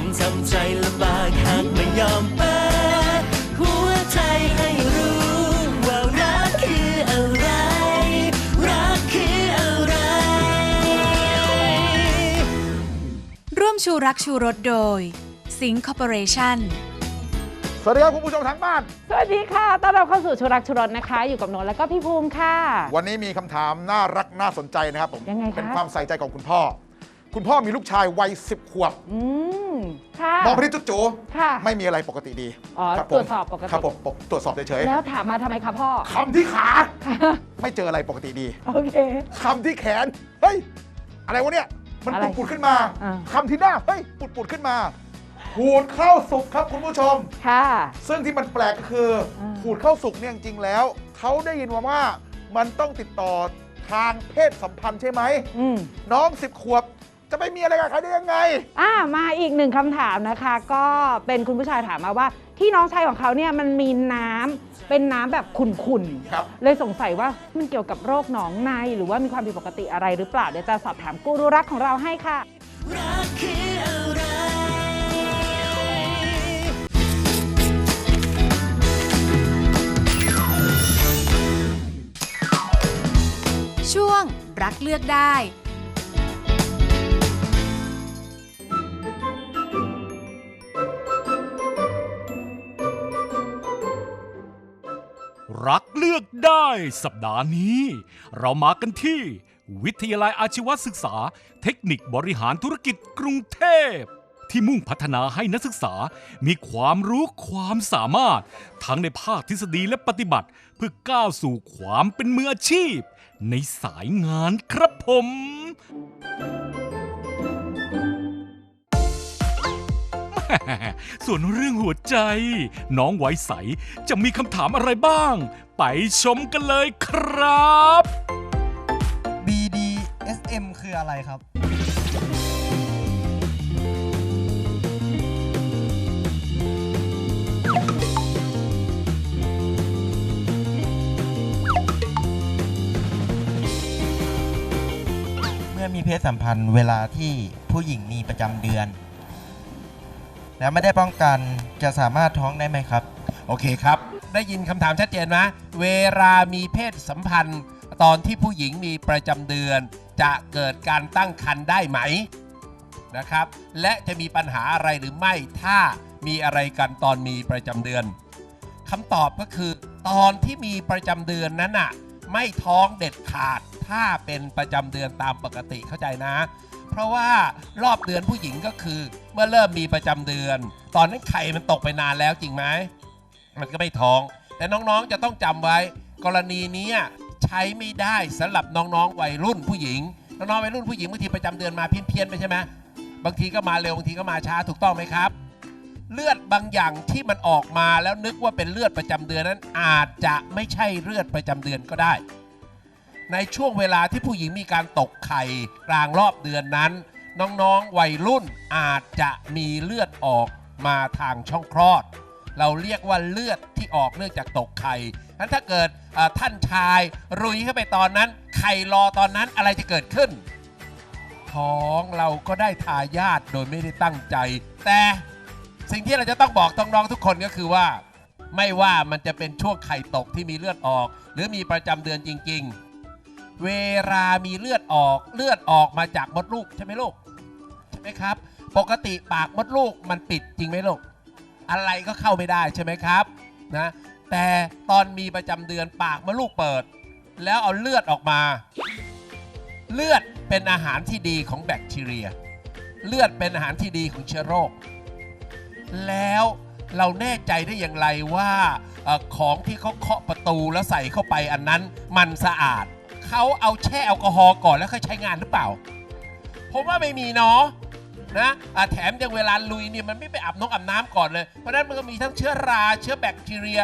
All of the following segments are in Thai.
งทำใจลำบากหากไม่ยอมเปิดหัวใจให้รู้ว่ารักคืออะไร รักคืออะไร ร่วมชูรักชูรสโดย สิงคอร์ปอเรชั่นสวัสดีครับคุณผู้ชมทางบ้าน สวัสดีค่ะ ต้อนรับเข้าสู่ชุรักชุรสนะคะ อยู่กับโนนแล้วก็พี่ภูมิค่ะ วันนี้มีคำถามน่ารักน่าสนใจนะครับผม ยังไงคะ เป็นความใส่ใจของคุณพ่อ คุณพ่อมีลูกชายวัยสิบขวบอืมค่ะมองไปที่จุ๊จูค่ะ ไม่มีอะไรปกติดีอ๋อครับตรวจสอบปกติ ครับผมตรวจสอบเฉยแล้วถามมาทำไมคะพ่อ ๆคำที่ขา ไม่เจออะไรปกติดีโอเค คำที่แขน เฮ้ย อะไรวะเนี่ย มันอะไรปุดๆขึ้นมาอ่า คำที่หน้า เฮ้ย ปุดๆขึ้นมาหูดเข้าสุกครับคุณผู้ชม ค่ะ ซึ่งที่มันแปลกก็คืออาหูดเข้าสุกเนี่ยจริงๆแล้ว เขาได้ยินมาว่ามันต้องติดต่อทางเพศสัมพันธ์ใช่ไหม อืม น้องสิบขวบ จะไม่มีอะไรกับใครได้ยังไง อ่ามาอีกหนึ่งคำถามนะคะ ก็เป็นคุณผู้ชายถามมาว่า ที่น้องชายของเขาเนี่ยมันมีน้ำเป็นน้ำแบบขุ่นครับ ๆเลยสงสัยว่ามันเกี่ยวกับโรคหนองในหรือว่ามีความผิดปกติอะไรหรือเปล่าเดี๋ยวจะสอบถามกูรูรักของเราให้ค่ะ รักคืออะไร ช่วงรักเลือกได้ รักเลือกได้สัปดาห์นี้ เรามากันที่ วิทยาลัยอาชีวศึกษา เทคนิคบริหารธุรกิจกรุงเทพ ที่มุ่งพัฒนาให้นักศึกษามีความรู้ความสามารถ ทั้งในภาคทฤษฎีและปฏิบัติ เพื่อก้าวสู่ความเป็นมืออาชีพ ในสายงานครับผม ส่วนเรื่องหัวใจ น้องไว้ใสจะมีคำถามอะไรบ้าง ไปชมกันเลยครับ BDSM คืออะไรครับ เมื่อมีเพศสัมพันธ์เวลาที่ผู้หญิงมีประจำเดือน แล้วไม่ได้ป้องกันจะสามารถท้องได้ไหมครับ โอเคครับ ได้ยินคำถามชัดเจนไหมเวลามีเพศสัมพันธ์ ตอนที่ผู้หญิงมีประจำเดือน จะเกิดการตั้งครรภ์ได้ไหมนะครับ และจะมีปัญหาอะไรหรือไม่ถ้ามีอะไรกันตอนมีประจำเดือนคำตอบก็คือ ตอนที่มีประจำเดือนนั้นน่ะไม่ท้องเด็ดขาดถ้าเป็นประจำเดือนตามปกติเข้าใจนะ เพราะว่ารอบเดือนผู้หญิงก็คือ เมื่อเริ่มมีประจำเดือน ตอนนั้นไข่มันตกไปนานแล้วจริงไหมมันก็ไม่ท้อง แต่น้องๆจะต้องจำไว้ กรณีนี้ใช้ไม่ได้สำหรับน้องๆวัยรุ่นผู้หญิงน้องๆวัยรุ่นผู้หญิงบางทีประจำเดือนมาเพี้ยนๆไปใช่ไหมบางทีก็มาเร็วบางทีก็มาช้าถูกต้องไหมครับ เลือดบางอย่างที่มันออกมาแล้วนึกว่าเป็นเลือดประจำเดือนนั้นอาจจะไม่ใช่เลือดประจำเดือนก็ได้ ในช่วงเวลาที่ผู้หญิงมีการตกไข่กลางรอบเดือนนั้น น้องๆวัยรุ่นอาจจะมีเลือดออกมาทางช่องคลอด เราเรียกว่าเลือดที่ออกเนื่องจากตกไข่นั้นถ้าเกิดท่านชายรุยเข้าไปตอนนั้น ไข่รอตอนนั้นอะไรจะเกิดขึ้น ท้องเราก็ได้ทายาทโดยไม่ได้ตั้งใจ แต่สิ่งที่เราจะต้องบอกน้องๆทุกคนก็คือว่า ไม่ว่ามันจะเป็นช่วงไข่ตกที่มีเลือดออก หรือมีประจำเดือนจริง ๆ เวลามีเลือดออกเลือดออกมาจากมดลูกใช่ไหมลูกใช่ไหมครับ ปกติปากมดลูกมันปิดจริงไหมลูกอะไรก็เข้าไม่ได้ใช่ไหมครับนะแต่ตอนมีประจำเดือนปากมดลูกเปิด แล้วเอาเลือดออกมา เลือดเป็นอาหารที่ดีของแบคทีเรีย เลือดเป็นอาหารที่ดีของเชื้อโรค แล้วเราแน่ใจได้อย่างไรว่าของที่เขาเคาะประตูแล้วใส่เข้าไปอันนั้นมันสะอาด เขาเอาแช่แอลกอฮอล์ก่อนแล้วค่อยใช้งานหรือเปล่า ผมว่าไม่มีเนาะนะะแถมยังเวลาลุยเนี่ยมันไม่ไปอาบน้องอาบน้ำก่อนเลย เพราะฉะนั้นมันก็มีทั้งเชื้อราเชื้อแบคทีเรีย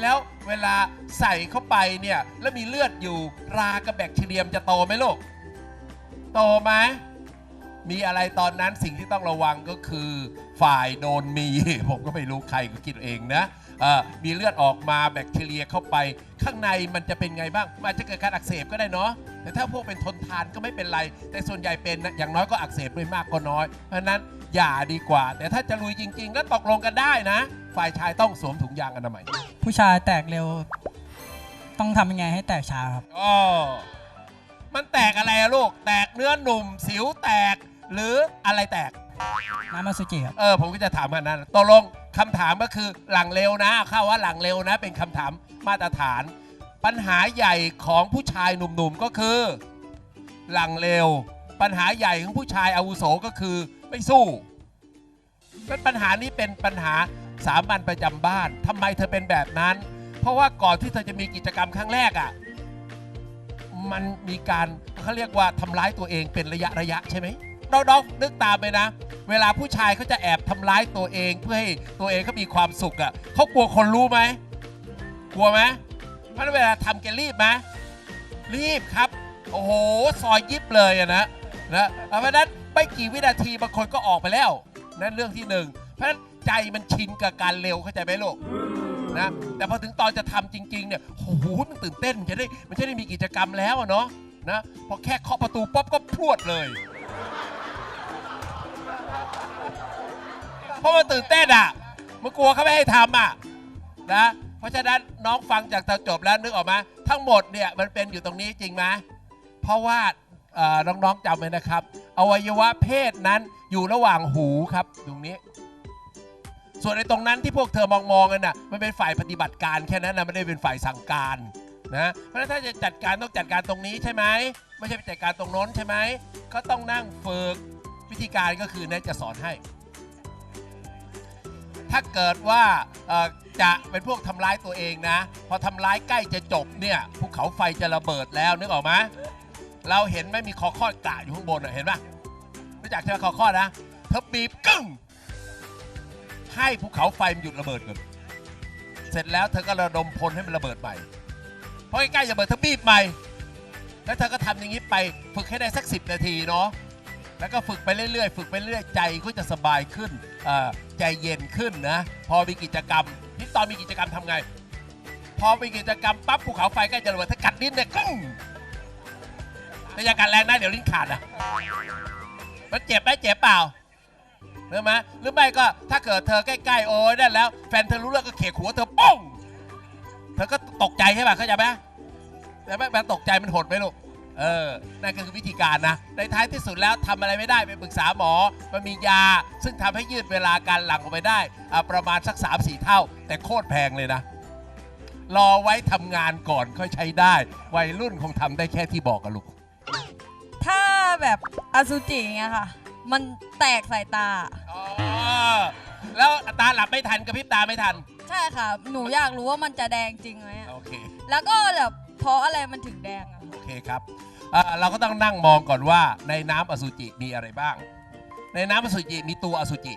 แล้วเวลาใส่เข้าไปเนี่ยแล้วมีเลือดอยู่รากับแบคทีเรียมจะโตไหมลูกโตไหมมีอะไรตอนนั้นสิ่งที่ต้องระวังก็คือฝ่ายโดนมี ผมก็ไม่รู้ใครก็คิดเองนะ มีเลือดออกมาแบคทีเรียเข้าไป ข้างในมันจะเป็นไงบ้างมันอาจจะเกิดการอักเสบก็ได้เนาะแต่ถ้าพวกเป็นทนทานก็ไม่เป็นไร แต่ส่วนใหญ่เป็นนะอย่างน้อยก็อักเสบด้วยมากก็น้อย เพราะฉะนั้นอย่าดีกว่า แต่ถ้าจะลุยจริงๆก็ตกลงกันได้นะ ฝ่ายชายต้องสวมถุงยางอนามัยผู้ชายแตกเร็ว ต้องทำยังไงให้แตกช้าครับอ๋อมันแตกอะไรอะลูก แตกเนื้อหนุ่ม สิวแตก หรืออะไรแตก น้ำมาสุจิครับ เออผมก็จะถามกันนั้นตกลงคำถามก็คือหลังเร็วนะเอาเข้าว่าหลังเร็วนะ เป็นคำถามมาตรฐาน ปัญหาใหญ่ของผู้ชายหนุ่มๆก็คือ หลังเร็ว ปัญหาใหญ่ของผู้ชายอาวุโสก็คือไม่สู้เป็นปัญหานี้เป็นปัญหาสามัญประจำบ้านทำไมเธอเป็นแบบนั้น เพราะว่าก่อนที่เธอจะมีกิจกรรมครั้งแรกอะ่ะมันมีการเขาเรียกว่าทำร้ายตัวเองเป็นระยะระยะใช่ไหม น้องๆนึกตามไปนะ เวลาผู้ชายเขาจะแอบทำร้ายตัวเองเพื่อให้ตัวเองเขามีความสุขอะ่ะเขากลัวคนรู้ไหมกลัวไหมเพราะนั้นเวลาทำแกรีบไหมรีบครับ โอ้โหซอยยิบเลยอะนะนะเพราะนั้นไม่กี่วินาทีบางคนก็ออกไปแล้วนั่นเรื่องที่หนึ่งเพราะฉะนั้นใจมันชินกับการเร็วเข้าใจไหมลูกนะแต่พอถึงตอนจะทำจริง ๆเนี่ยโอ้โหมันตื่นเต้นมันจะได้มันจะได้มีกิจกรรมแล้วเนาะนะพอแค่เคาะประตูป๊อบก็พรวดเลย เพราะมันตื่นเต้นอะ มันกลัวเขาไม่ให้ทำอะนะ เพราะฉะนั้นน้องฟังจากตอนจบแล้วนึกออกไหมทั้งหมดเนี่ยมันเป็นอยู่ตรงนี้จริงไหมเพราะว่าเอ่อน้องๆจำไว้นะครับ อวัยวะเพศนั้นอยู่ระหว่างหูครับตรงนี้ ส่วนในตรงนั้นที่พวกเธอมองมองๆกันน่ะมันเป็นฝ่ายปฏิบัติการแค่นั้นนะไม่ได้เป็นฝ่ายสั่งการนะเพราะฉะนั้นถ้าจะจัดการต้องจัดการตรงนี้ใช่ไหมไม่ใช่ไปจัดการตรงโน้นใช่ไหมก็ต้องนั่งฝึกวิธีการก็คือนยจะสอนให้ ถ้าเกิดว่าเอ่อจะเป็นพวกทำร้ายตัวเองนะ พอทำร้ายใกล้จะจบเนี่ยภูเขาไฟจะระเบิดแล้วนึกออกไหมเราเห็นไหม่มีคอคอดกะอยู่ข้างบนอะเห็นปะรู้จักใช่ไหมคอคอดนะเธอบีบกึ้งให้ภูเขาไฟมันหยุดระเบิดก่อนเสร็จแล้วเธอก็ระดมพลให้มันระเบิดใหม่เพราะใกล้ๆจะระเบิดเธอบีบใหม่แล้วเธอก็ทำอย่างนี้ไปฝึกให้ได้สัก10นาทีเนาะ แล้วก็ฝึกไปเรื่อยๆ ฝึกไปเรื่อยใจก็จะสบายขึ้นอ่อใจเย็นขึ้นนะพอมีกิจกรรมที่ตอนมีกิจกรรมทำไง พอมีกิจกรรมปั๊บภูเขาไฟใกล้จะระเบิดถ้ากัดลิ้นเนี่ยกึ้งแต่อย่ากัดแรงนะเดี๋ยวลิ้นขาดอะมันเจ็บไหมเจ็บเปล่าหรือไหมหรือไม่ก็ถ้าเกิดเธอใกล้ๆโอ้ยนั่นแล้ว แฟนเธอรู้เรื่องก็เขกหัวเธอป้องเธอก็ตกใจใช่ป่ะเข้าใจไหมแต่ไม่แบบตกใจมันหดไหมลูก เออนั่นก็คือวิธีการนะ ในท้ายที่สุดแล้วทำอะไรไม่ได้ไปปรึกษาหมอ มันมียา ซึ่งทำให้ยืดเวลาการหลังออกไปได้อะประมาณสัก3-4เท่า แต่โคตรแพงเลยนะ รอไว้ทำงานก่อนค่อยใช้ได้ วัยรุ่นคงทำได้แค่ที่บอกกับลูก ถ้าแบบอสุจิอย่างเงี้ยค่ะ มันแตกใส่ตาอ๋อแล้วตาหลับไม่ทันกระพริบตาไม่ทัน ใช่ค่ะ หนูอยากรู้ว่ามันจะแดงจริงไหมอะโอเค แล้วก็แบบเพราะอะไรมันถึงแดงอะโอเคครับเอ่อเราก็ต้องนั่งมองก่อนว่าในน้ำอสุจิมีอะไรบ้าง ในน้ำอสุจิมีตัวอสุจิ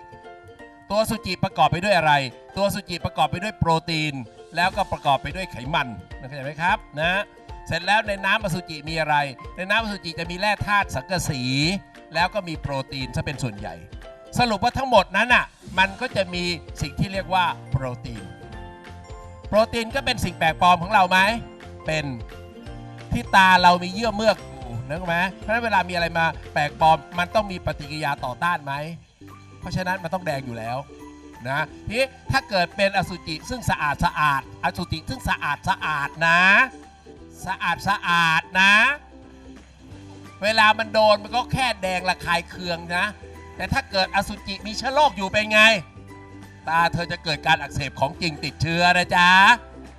ตัวอสุจิประกอบไปด้วยอะไร ตัวอสุจิประกอบไปด้วยโปรตีน แล้วก็ประกอบไปด้วยไขมันนะเข้าใจไหมครับนะ เสร็จแล้วในน้ำอสุจิมีอะไร ในน้ำอสุจิจะมีแร่ธาตุสังกะสี แล้วก็มีโปรตีนซะเป็นส่วนใหญ่ สรุปว่าทั้งหมดนั้นอะมันก็จะมีสิ่งที่เรียกว่าโปรตีน โปรตีนก็เป็นสิ่งแปลกปลอมของเราไหมเป็น ที่ตาเรามีเยื่อเมือกอยู่นึกไหมเพราะฉะนั้นเวลามีอะไรมาแปลกปลอมมันต้องมีปฏิกิริยาต่อต้านไหม เพราะฉะนั้นมันต้องแดงอยู่แล้วนะทีนี้ถ้าเกิดเป็นอสุจิซึ่งสะอาดสะอาด อสุจิซึ่งสะอาดสะอาดนะ สะอาดสะอาดนะ เวลามันโดนมันก็แค่แดงระคายเคืองนะ แต่ถ้าเกิดอสุจิมีเชื้อโรคอยู่เป็นไง ตาเธอจะเกิดการอักเสบของจริงติดเชื้อนะจ๊ะ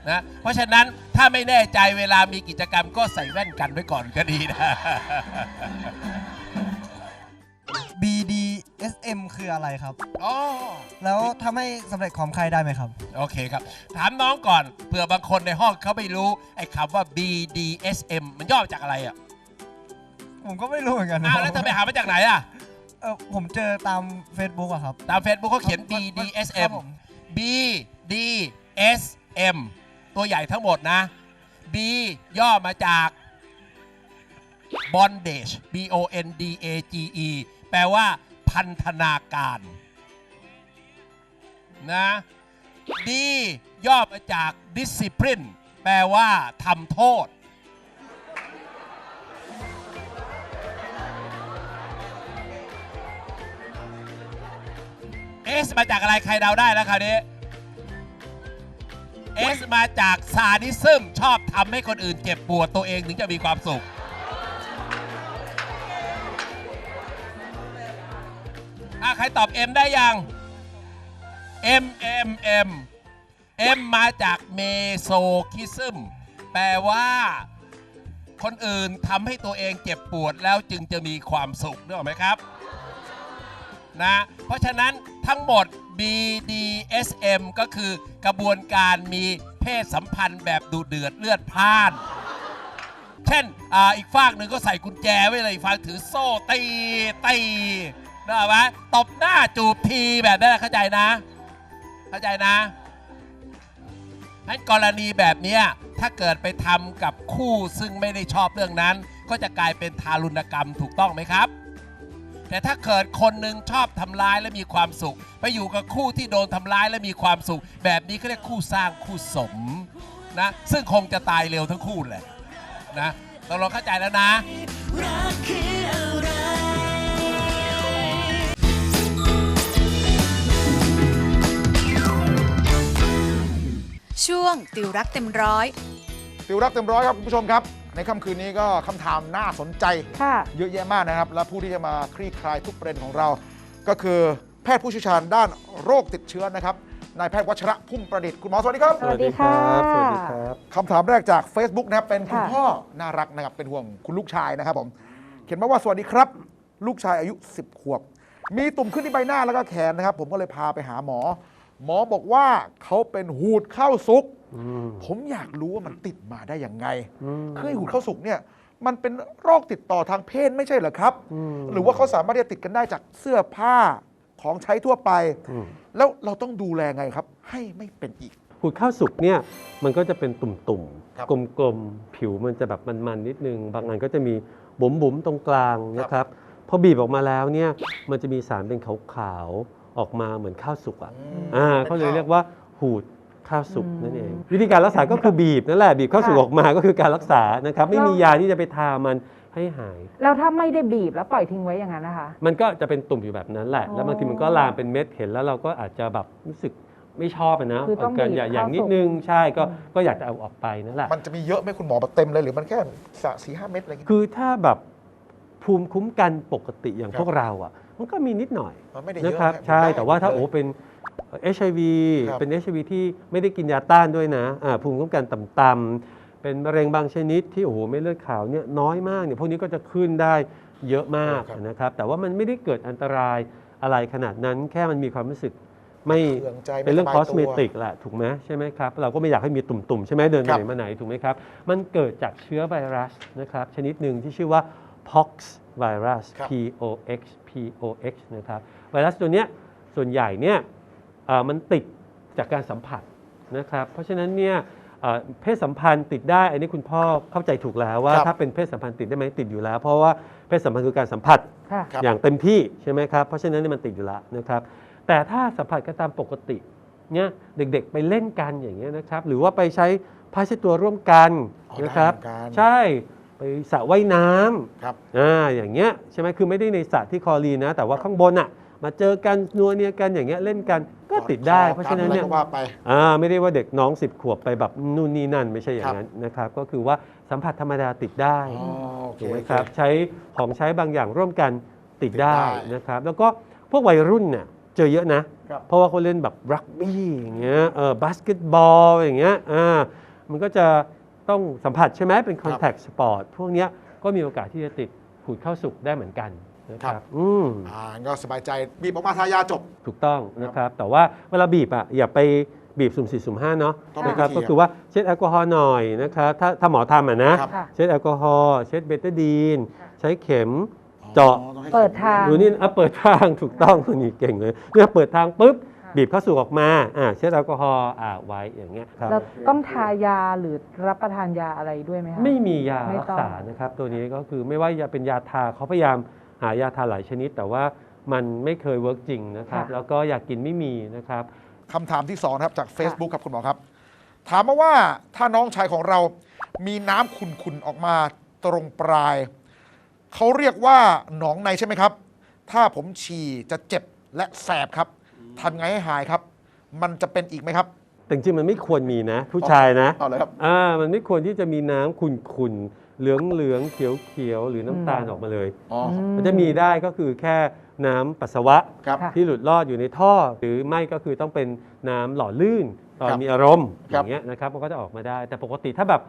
นะเพราะฉะนั้น ถ้าไม่แน่ใจเวลามีกิจกรรมก็ใส่แว่นกันไว้ก่อนก็ดีนะ BDSM คืออะไรครับ อ๋อ แล้วทำให้สำเร็จความใครได้ไหมครับ โอเคครับ ถามน้องก่อนเผื่อบางคนในห้องเขาไม่รู้ ไอ้คำว่า BDSM มันย่อมาจากอะไรอะผมก็ไม่รู้เหมือนกันอ้าวแล้วเธอไปหามาจากไหนอะ เออผมเจอตาม Facebook อะครับ ตาม Facebook เขาเขียน ครับ BDSM ผม BDSM ตัวใหญ่ทั้งหมดนะ B ย่อมาจาก bondage B O N D A G E แปลว่าพันธนาการนะ D ย่อมาจาก discipline แปลว่าทำโทษ S มาจากอะไรใครเดาได้แล้วคราวนี้ S มาจากซาดิซึมชอบทำให้คนอื่นเจ็บปวดตัวเองถึงจะมีความสุข อะ ใครตอบ M ได้ยัง M M M M มาจากเมโซคิซึมแปลว่าคนอื่นทำให้ตัวเองเจ็บปวดแล้วจึงจะมีความสุขนึกออกไหมครับ นะ เพราะฉะนั้นทั้งหมด BDSM ก็คือกระบวนการมีเพศสัมพันธ์แบบดูเดือดเลือดพล่าน เช่นออีกฝากหนึ่งก็ใส่กุญแจไว้เลยอีกฝากถือโซ่ตีตีนึกออกไหมตบหน้าจูบทีแบบนั้นเข้าใจนะ เข้าใจนะงั้นกรณีแบบนี้ถ้าเกิดไปทำกับคู่ซึ่งไม่ได้ชอบเรื่องนั้น ก็จะกลายเป็นทารุณกรรมถูกต้องไหมครับ แต่ถ้าเกิดคนหนึ่งชอบทำร้ายและมีความสุข ไปอยู่กับคู่ที่โดนทำร้ายและมีความสุข แบบนี้เขาเรียกคู่สร้างคู่สมนะซึ่งคงจะตายเร็วทั้งคู่แหละนะตกลงเข้าใจแล้วนะรักคืออะไรช่วงติวรักเต็มร้อย ติวรักเต็มร้อยครับคุณผู้ชมครับ ในค่ำคืนนี้ก็คำถามน่าสนใจ ค่ะ เยอะแยะมากนะครับ และผู้ที่จะมาคลี่คลายทุกประเด็นของเรา ก็คือแพทย์ผู้เชี่ยวชาญด้านโรคติดเชื้อนะครับนายแพทย์วัชระพุ่มประดิษฐ์คุณหมอสวัสดีครับสวัสดีค่ะสวัสดีครับคำถามแรกจาก Facebook นะครับเป็นคุณค่ะ พ่อน่ารักนะครับเป็นห่วงคุณลูกชายนะครับผมเขียนมาว่าสวัสดีครับ ลูกชายอายุ 10 ขวบ มีตุ่มขึ้นที่ใบหน้าแล้วก็แขนนะครับ ผมก็เลยพาไปหาหมอ หมอบอกว่าเขาเป็นหูดเข้าซุก ผมอยากรู้ว่ามันติดมาได้ยังไงคือไอ้หูดเข้าสุกเนี่ย มันเป็นโรคติดต่อทางเพศไม่ใช่เหรอครับ หรือว่าเขาสามารถที่จะติดกันได้จากเสื้อผ้าของใช้ทั่วไป แล้วเราต้องดูแลไงครับ ให้ไม่เป็นอีกหูดข้าวสุกเนี่ยมันก็จะเป็นตุ่มครับๆกลมๆ ผิวมันจะแบบมันๆ นิดนึง บางอันก็จะมีบุ๋มๆ ตรงกลางนะครับ พอบีบออกมาแล้วเนี่ยมันจะมีสารเป็นขาวๆ ออกมาเหมือนข้าวสุกอะมอ่าเขาเลยเรียกว่าหูด ข้าวสุกนั่นเอง วิธีการรักษาก็คือบีบนั่นแหละบีบข้าวสุกค่ะออกมาก็คือการรักษานะครับไม่มียาที่จะไปทามันให้หาย แล้วถ้าไม่ได้บีบแล้วปล่อยทิ้งไว้อย่างนั้นนะคะ มันก็จะเป็นตุ่มอยู่แบบนั้นแหละอ๋อแล้วบางทีมันก็ลามเป็นเม็ดเห็นแล้วเราก็อาจจะแบบรู้สึกไม่ชอบอะนะคือต้องเกินบีบอย่าอย่างเข้านิดสู่นึงใช่ก็อืมก็อยากจะเอาออกไปนั่นแหละมันจะมีเยอะไหมคุณหมอแบบเต็มเลยหรือมันแค่สสี่ห้าเม็ดอะไรอย่างเงี้ยคือถ้าแบบภูมิคุ้มกันปกติอย่างครับพวกเราอะ มันก็มีนิดหน่อยมันไม่ได้เยนะอะครับนะใช่ได้แต่ว่าถ้าเลยโอ้เป็น HIV ครับ เป็น HIV ที่ไม่ได้กินยาต้านด้วยนะอ่าภูมิคุ้มกันต่ำๆเป็นมะเร็งบางชนิดที่โอ้โหไม่เลือดขาวเนี่ยน้อยมากเนี่ยพวกนี้ก็จะขึ้นได้เยอะมากนะครับ แต่ว่ามันไม่ได้เกิดอันตรายอะไรขนาดนั้น แค่มันมีความรู้สึกไม่ เครื่องใจไม่เป็นเรื่องสคบาอยสตัวเมติกแหละถูกไหมใช่ไหมครับ เราก็ไม่อยากให้มีตุ่มๆ ใช่ไหมเดินไปครับไหนมาไหน ถูกไหมครับ มันเกิดจากเชื้อไวรัสนะครับ ชนิดหนึ่งที่ชื่อว่า pox virus ครับ p o x p o x นะครับไวรัสตัวเนี้ยส่วนใหญ่เนี่ยเอ่อมันติดจากการสัมผัสนะครับเพราะฉะนั้นเนี่ยเอ่อเพศสัมพันธ์ติดได้ อันนี้คุณพ่อเข้าใจถูกแล้วว่า ครับ ถ้าเป็นเพศสัมพันธ์ติดได้ไหมติดอยู่แล้ว เพราะว่าเพศสัมพันธ์คือการสัมผัส ค่ะ ครับ อย่างเต็มที่ใช่ไหมครับ เพราะฉะนั้นเนยมันติดอยู่แล้วนะครับ แต่ถ้าสัมผัสกันตามปกติเนี่ยเด็กๆไปเล่นกันอย่างเงี้ยนะครับ หรือว่าไปใช้ผ้าเช็ดตัวร่วมกันอ๋อนะครับได้เหมือนกัน ใช่ ไปสระว่ายน้ครับำอ่าอย่างเงี้ยใช่ไหมคือไม่ได้ในสระที่คลอรีนนะ แต่ว่าข้างบนอะ มาเจอกันนัวเนียกันอย่างเงี้ยเล่นกันก็ติดได้ เพราะฉะนั้นเนี่ยก็ว่าไปอ่าไม่ได้ว่าเด็กน้อง10ขวบไปแบบนู่นนี่นั่นไม่ใช่อย่างนั้นนะครับ ก็คือว่าสัมผัสธรรมดาติดได้อ๋อโอเคถูกไหมโอเคครับใช้ของใช้บางอย่างร่วมกันติดได้ติดได้นะครับ แล้วก็พวกวัยรุ่นเนี่ยเจอเยอะนะครับเพราะว่าเขาเล่นแบบรักบี้อย่างเงี้ยเออบาสเกตบอลอย่างเงี้ยอ่ามันก็จะ ต้องสัมผัสใช่ไหมเป็นคอนแทคสปอร์ตพวกเนี้ยก็มีโอกาสที่จะติดหูดเข้าสุกได้เหมือนกันนะครับอืมอ่าก็สบายใจบีบออกมาทายาจบ ถูกต้องนะครับ แต่ว่าเวลาบีบอะอย่าไปบีบสุ่มสี่สุ่มห้าเนาะต้องมีนะครับวิธีก็คือว่าเช็ดแอลกอฮอล์หน่อยนะครับถ้าถ้าหมอทำอะนะครับค่ะเช็ดแอลกอฮอล์เช็ดเบตาดีน ใช้เข็มเจาะเปิดทางดูนี่อะเปิดทางถูกต้องนี่เก่งเลยเนี่ยเปิดทางปุ๊บ บีบเข้าสู่ออกมาอ่าเช็ดแอลกอฮอล์อ่าไว้อย่างเงี้ยครับ แล้วต้องทายาหรือรับประทานยาอะไรด้วยไหมคะ ไม่มียาไม่รักต้อง ษานะครับ ตัวนี้ก็คือไม่ว่าจะเป็นยาทาเขาพยายามหายาทาหลายชนิด แต่ว่ามันไม่เคยเวิร์กจริงนะครับแล้วก็อยากกินไม่มีนะครับ คำถามที่สองนะครับจาก Facebook ครับคุณหมอครับ ถามมาว่าถ้าน้องชายของเรามีน้ำขุ่นๆออกมาตรงปลาย เขาเรียกว่าหนองในใช่ไหมครับ ถ้าผมฉี่จะเจ็บและแสบครับ ทำไงให้หายครับ มันจะเป็นอีกไหมครับ แต่จริงๆมันไม่ควรมีนะ ผู้ชายนะเอาเลยครับ อ่ามันไม่ควรที่จะมีน้ำขุ่นๆเหลืองเหลืองๆเขียวเขียวๆหรือน้ำตาลออกมาเลย อ๋อมันจะมีได้ก็คือแค่น้ำปัสสาวะ ครับที่หลุดลอดอยู่ในท่อ หรือไม่ก็คือต้องเป็นน้ำหล่อลื่นตอนครับมีอารมณ์อครับย่างเงี้ยนะครับมันก็จะออกมาได้ แต่ปกติถ้าแบบ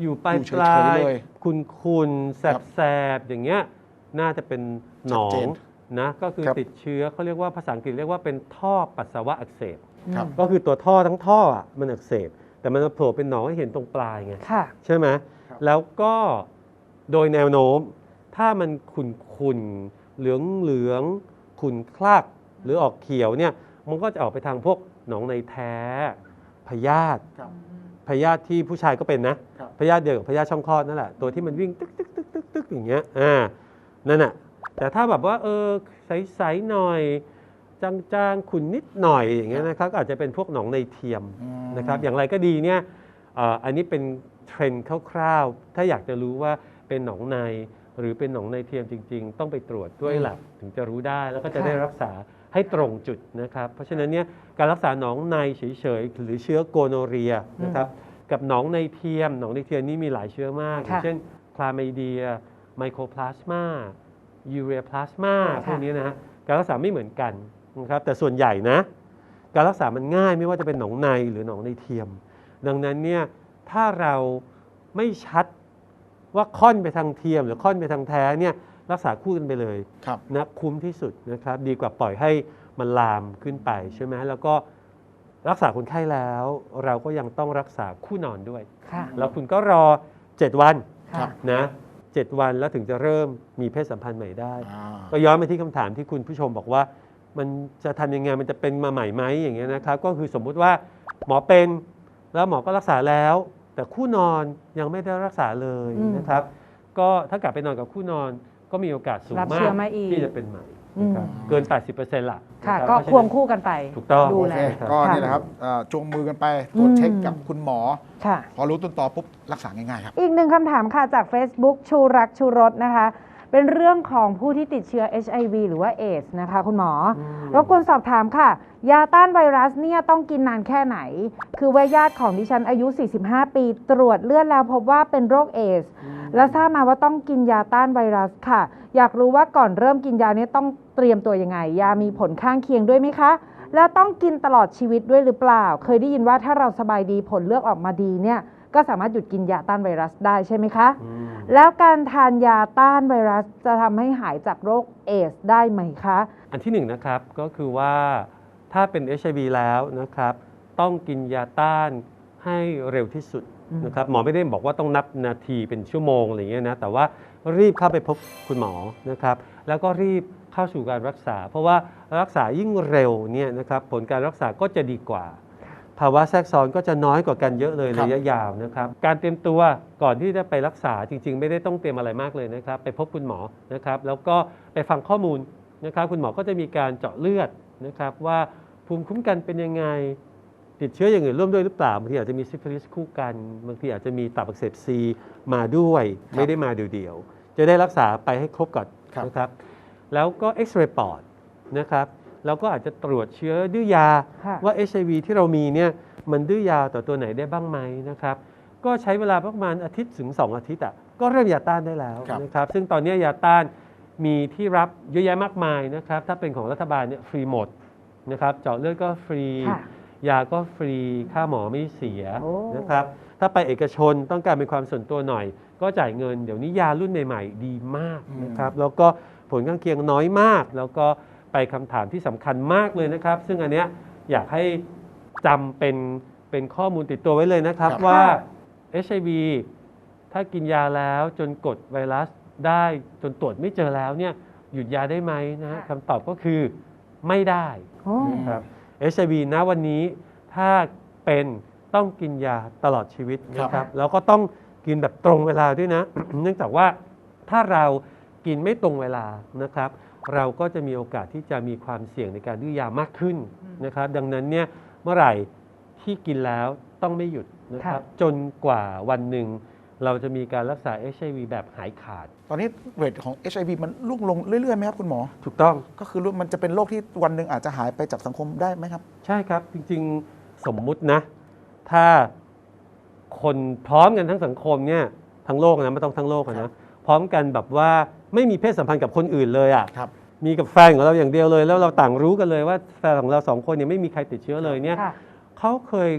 อยู่ปลายอยู่เฉปยๆลายเลยคุณคุณแสบแสบๆอย่างเงี้ยน่าจะเป็นหนอชัดเจงน นะก็คือครับติดเชื้อเขาเรียกว่าภาษาอังกฤษเรียกว่าเป็นท่อปัสสาวะอักเสบ ครับ ก็คือตัวท่อทั้งท่ออะมันอักเสบ แต่มันมาโผล่เป็นหนองให้เห็นตรงปลายไง ค่ะ ใช่ไหม ครับ แล้วก็โดยแนวโน้ม ถ้ามันขุ่นขุนๆเหลืองเหลืองขุ่นคลัก หรือออกเขียวเนี่ย มันก็จะออกไปทางพวกหนองในแท้ พยาธิ ครับ พยาธิที่ผู้ชายก็เป็นนะ ครับ พยาธิเดียวกับพยาธิช่องคลอดนั่นแหละ ตัวที่มันวิ่งตึกตึกตึกตึกตึกอย่างเงี้ย อ่า นั่นน่ะ แต่ถ้าแบบว่าเออใสๆหน่อยจางๆขุ่นนิดหน่อยอย่างเงี้ยนะครับก็อาจจะเป็นพวกหนองในเทียมอืมนะครับอย่างไรก็ดีเนี่ยเอ่ออันนี้เป็นเทรนด์คร่าวๆ ถ้าอยากจะรู้ว่าเป็นหนองในหรือเป็นหนองในเทียมจริง ๆ ต้องไปตรวจด้วยแลบถึงจะรู้ได้แล้วก็จะได้รักษาให้ตรงจุดนะครับ เพราะฉะนั้นเนี่ยการรักษาหนองในเฉยๆหรือเชื้อโกโนเรียนะครับกับหนองในเทียมหนองในเทียมนี่มีหลายเชื้อมากอย่างค่ะเช่นคลาไมเดียไมโครพลาสมา ยูเรียพลาสมาค่ะพวกนี้นะฮะการรักษาไม่เหมือนกันนะครับแต่ส่วนใหญ่นะ การรักษามันง่ายไม่ว่าจะเป็นหนองในหรือหนองในเทียม ดังนั้นเนี่ยถ้าเราไม่ชัดว่าค่อนไปทางเทียม หรือค่อนไปทางแท้เนี่ยรักษาคู่กันไปเลยครับนะคุ้มที่สุดนะครับ ดีกว่าปล่อยให้มันลามขึ้นไปใช่ไหมแล้วก็รักษาคนไข้แล้ว เราก็ยังต้องรักษาคู่นอนด้วยค่ะแล้วคุณก็รอ 7 วันค่ะนะ 7 วันแล้วถึงจะเริ่มมีเพศสัมพันธ์ใหม่ได้ อ่าก็ย้อนไปที่คำถามที่คุณผู้ชมบอกว่า มันจะทำยังไงมันจะเป็นมาใหม่ไหมอย่างเงี้ยนะครับ ก็คือสมมุติว่าหมอเป็นแล้วหมอก็รักษาแล้ว แต่คู่นอนยังไม่ได้รักษาเลยอืมนะครับ ก็ถ้ากลับไปนอนกับคู่นอนก็มีโอกาสสูงรับมาเชื้กอมาอีก ที่จะเป็นใหม่ นะครับอืม เกิน 80%ละค่ะนรับก็เพราะฉะนั้นควงคู่กันไปถูกต้องดูโอแล เคครับ ก็ค่ะนี่แหละครับเอ่อจูงมือกันไปตรวจเช็คอืมกับคุณหมอ ค่ะ พอรู้ต้นตอปุ๊บรักษาง่ายๆครับ อีกหนึ่งคำถามค่ะจาก Facebook ชูรักชูรสนะคะ เป็นเรื่องของผู้ที่ติดเชื้อ HIV หรือว่าเอสนะคะ คุณหมออรบกวนสอบถามค่ะ ยาต้านไวรัสเนี่ยต้องกินนานแค่ไหน คือว่าญาติของดิฉันอายุ 45 ปี ตรวจเลือดแล้วพบว่าเป็นโรคเอส และทราบมาว่าต้องกินยาต้านไวรัสค่ะ อยากรู้ว่าก่อนเริ่มกินยาเนี้ต้องเตรียมตัวยังไง ยามีผลข้างเคียงด้วยไหมคะ แล้วต้องกินตลอดชีวิตด้วยหรือเปล่า เคยได้ยินว่าถ้าเราสบายดีผลเลือกออกมาดีเนี่ยก็สามารถหยุดกินยาต้านไวรัสได้ใช่ไหมคะอืมแล้วการทานยาต้านไวรัสจะทำให้หายจากโรคเอสได้ไหมคะ อันที่หนึ่งนะครับก็คือว่าถ้าเป็น HIV แล้วนะครับ ต้องกินยาต้านให้เร็วที่สุดอืมนะครับหมอไม่ได้บอกว่าต้องนับนาทีเป็นชั่วโมงอะไรอย่างเงี้ยนะแต่ว่า รีบเข้าไปพบคุณหมอนะครับ แล้วก็รีบเข้าสู่การรักษา เพราะว่ารักษายิ่งเร็วเนี่ยนะครับผลการรักษาก็จะดีกว่า ภาวะแทรกซ้อนก็จะน้อยกว่ากันเยอะเลยครับ ระยะยาวนะครับ การเตรียมตัวก่อนที่จะไปรักษาจริง ๆ ไม่ได้ต้องเตรียมอะไรมากเลยนะครับ ไปพบคุณหมอนะครับ แล้วก็ไปฟังข้อมูลนะครับ คุณหมอก็จะมีการเจาะเลือดนะครับว่าภูมิคุ้มกันเป็นยังไง ติดเชื้ออย่างอื่นร่วมด้วยหรือเปล่าบางทีอาจจะมีซิฟิลิสคู่กันบางทีอาจจะมีตับอักเสบซีมาด้วยครับไม่ได้มาเดียวๆจะได้รักษาไปให้ครบก่อนครับนะครับ แล้วก็เอ็กซเรย์ปอดนะครับแล้วก็อาจจะตรวจเชื้อดื้อยาค่ะว่า HIV ที่เรามีเนี่ยมันดื้อยาต่อตัวไหนได้บ้างไหมนะครับ ก็ใช้เวลาประมาณอาทิตย์ถึง 2 อาทิตย์อะก็เริ่มยาต้านได้แล้วครับนะครับ ซึ่งตอนนี้ยาต้านมีที่รับเยอะแยะมากมายนะครับ ถ้าเป็นของรัฐบาลเนี่ยฟรีหมดนะครับ เจาะเลือดก็ฟรีค่ะ ยาก็ฟรีค่าหมอไม่เสียโอ้ นะครับ ถ้าไปเอกชนต้องการเป็นความส่วนตัวหน่อย ก็จ่ายเงิน เดี๋ยวนี้ยารุ่นใหม่ ๆ ดีมากนะครับ แล้วก็ผลข้างเคียงน้อยมาก แล้วก็ไปคำถามที่สำคัญมากเลยนะครับ ซึ่งอันเนี้ยอยากให้จำเป็นเป็นข้อมูลติดตัวไว้เลยนะครับครับว่า HIV ถ้ากินยาแล้วจนกดไวรัสได้จนตรวจไม่เจอแล้วเนี่ยหยุดยาได้ไหมนะฮะค่ะ คำตอบก็คือไม่ได้ โอ้ นะครับ HIV ณวันนี้ถ้าเป็นต้องกินยาตลอดชีวิตนะครับแล้วก็ต้องกินแบบตรงเวลาด้วยนะ เนื่องจากว่าถ้าเรากินไม่ตรงเวลานะครับ เราก็จะมีโอกาสที่จะมีความเสี่ยงในการดื้อยามากขึ้นนะครับ ดังนั้นเนี่ยเมื่อไหร่ที่กินแล้วต้องไม่หยุดนะครับ จนกว่าวันหนึ่ง เราจะมีการรักษา HIV แบบหายขาด ตอนนี้เรทของ HIV มันลุ่งลงเรื่อยๆไหมครับคุณหมอ ถูกต้องก็คือมันจะเป็นโรคที่วันหนึ่งอาจจะหายไปจากสังคมได้ไหมครับ ใช่ครับ จริงๆสมมุตินะ ถ้าคนพร้อมกันทั้งสังคมเนี่ยทั้งโลกนะไม่ต้องทั้งโลกอะนะพร้อมกันแบบว่าไม่มีเพศสัมพันธ์กับคนอื่นเลยอะ่ะครับ มีกับแฟนของเราอย่างเดียวเลย แล้วเราต่างรู้กันเลยว่าแฟนของเราสองคนเนี่ยไม่มีใครติดเชื้อเลยเนี่ยค่ะ เขาเคย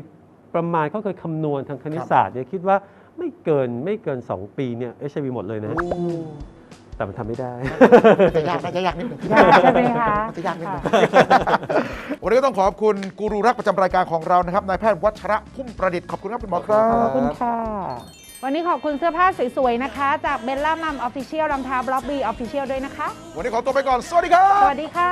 ประมาณเขาเคยคำนวณทางคณิตศาสตร์เนี่ยคิดว่า ไม่เกินไม่เกิน 2 ปีเนี่ยเอชหมดเลยนะ แต่มันทำไม่ได้ จะยากนะจะยากนิดหนึ่งยากใช่ไหมคะ จะยากนิดหนึ่งค่ะวันนี้ก็ต้องขอบคุณกูรูรักประจำรายการของเรานะครับนายแพทย์วัชระพุ่มประดิษฐ์ขอบคุณครับคุณหมอครับขอบคุณค่ะ วันนี้ขอบคุณเสื้อผ้าสวยๆนะคะ จากเบลล่ามัมออฟฟิเชียลรองเท้าบล็อบบี้ออฟฟิเชียลด้วยนะคะ วันนี้ขอตัวไปก่อน สวัสดีครับสวัสดีค่ะ